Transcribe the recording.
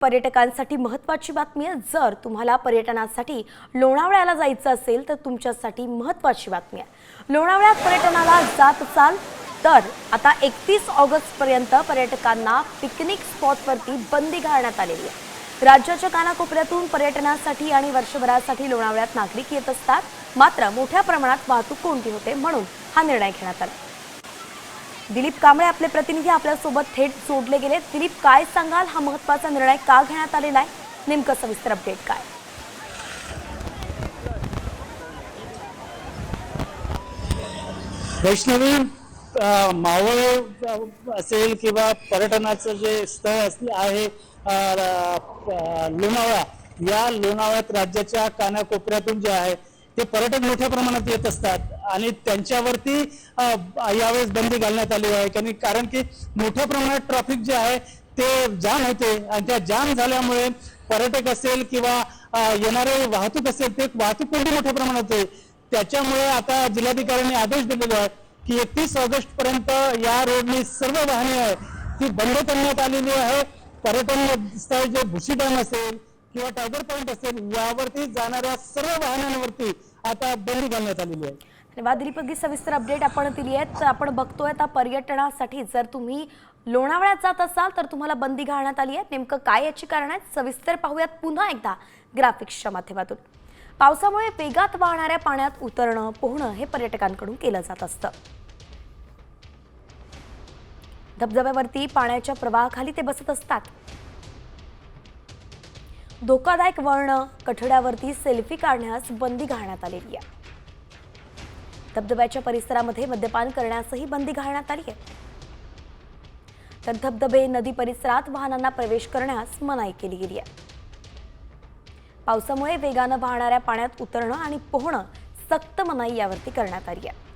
पर्यटकांसाठी महत्त्वाची बातमी आहे. जर तुम्हाला पर्यटनासाठी लोणावळ्याला जायचं असेल तर तुमच्यासाठी महत्त्वाची बातमी आहे. लोणावळ्यात पर्यटनाला जात असाल तर आता एकतीस ऑगस्टपर्यंत पर्यटकांना पिकनिक स्पॉटवरती बंदी घालण्यात आलेली आहे. राज्याच्या कानाकोपऱ्यातून पर्यटनासाठी आणि वर्षभरासाठी लोणावळ्यात नागरिक येत असतात. मात्र मोठ्या प्रमाणात वाहतूक कोणती होते म्हणून हा निर्णय घेण्यात आला. दिलीप कांबळे आपले प्रतिनिधी आपल्यासोबत थेट जोडले गेले. दिलीप काय सांगाल? हा महत्त्वाचा निर्णय का घेण्यात आलेला आहे? नेमकं सविस्तर अपडेट काय? वैष्णवी मावळ असेल किंवा पर्यटनाचं जे स्थळ असले आहे लोणावळा या लोणावळ्यात राज्याच्या कानाकोपऱ्यातून जे आहे ते पर्यटक मोठ्या प्रमाणात येत असतात आणि त्यांच्यावरती यावेळेस बंदी घालण्यात आली आहे. कारण कारण की मोठ्या प्रमाणात ट्रॅफिक जे आहे ते जाम होते. आणि त्या जाम झाल्यामुळे पर्यटक असेल किंवा येणारे वाहतूक असेल ते वाहतूक कोणती मोठ्या प्रमाणात आहे? त्याच्यामुळे आता जिल्हाधिकाऱ्यांनी आदेश दिलेले आहे की एकतीस ऑगस्ट पर्यंत या रोडनी सर्व वाहने आहे ती बंद करण्यात आलेली आहे. पर्यटन स्थळ जे भुशी डॅम असेल किंवा टायगर पॉईंट असेल यावरती जाणाऱ्या सर्व वाहनांवरती आता बंदी घालण्यात आलेली आहे. धन्यवाद दिलीप अगदी सविस्तर अपडेट आपण दिली आहेत. तर आपण बघतोय आता पर्यटनासाठी जर तुम्ही लोणावळ्यात जात असाल तर तुम्हाला बंदी घालण्यात आली आहे. नेमकं काय याची कारण आहेत? सविस्तर पाहूयात पुन्हा एकदा ग्राफिक्सच्या माध्यमातून. पावसामुळे वेगात वाहणाऱ्या पाण्यात उतरणं पोहणं हे पर्यटकांकडून केलं जात असतं. धबधब्यावरती पाण्याच्या प्रवाहाखाली ते बसत असतात. धोकादायक वळणं कठड्यावरती सेल्फी काढण्यास बंदी घालण्यात आलेली आहे. धबधब्याच्या परिसरामध्ये मद्यपान करण्यासही बंदी घालण्यात आली आहे. तर धबधबे नदी परिसरात वाहनांना प्रवेश करण्यास मनाई केली गेली आहे. पावसामुळे वेगानं वाहणाऱ्या पाण्यात उतरणं आणि पोहणं सक्त मनाई यावरती करण्यात आली आहे.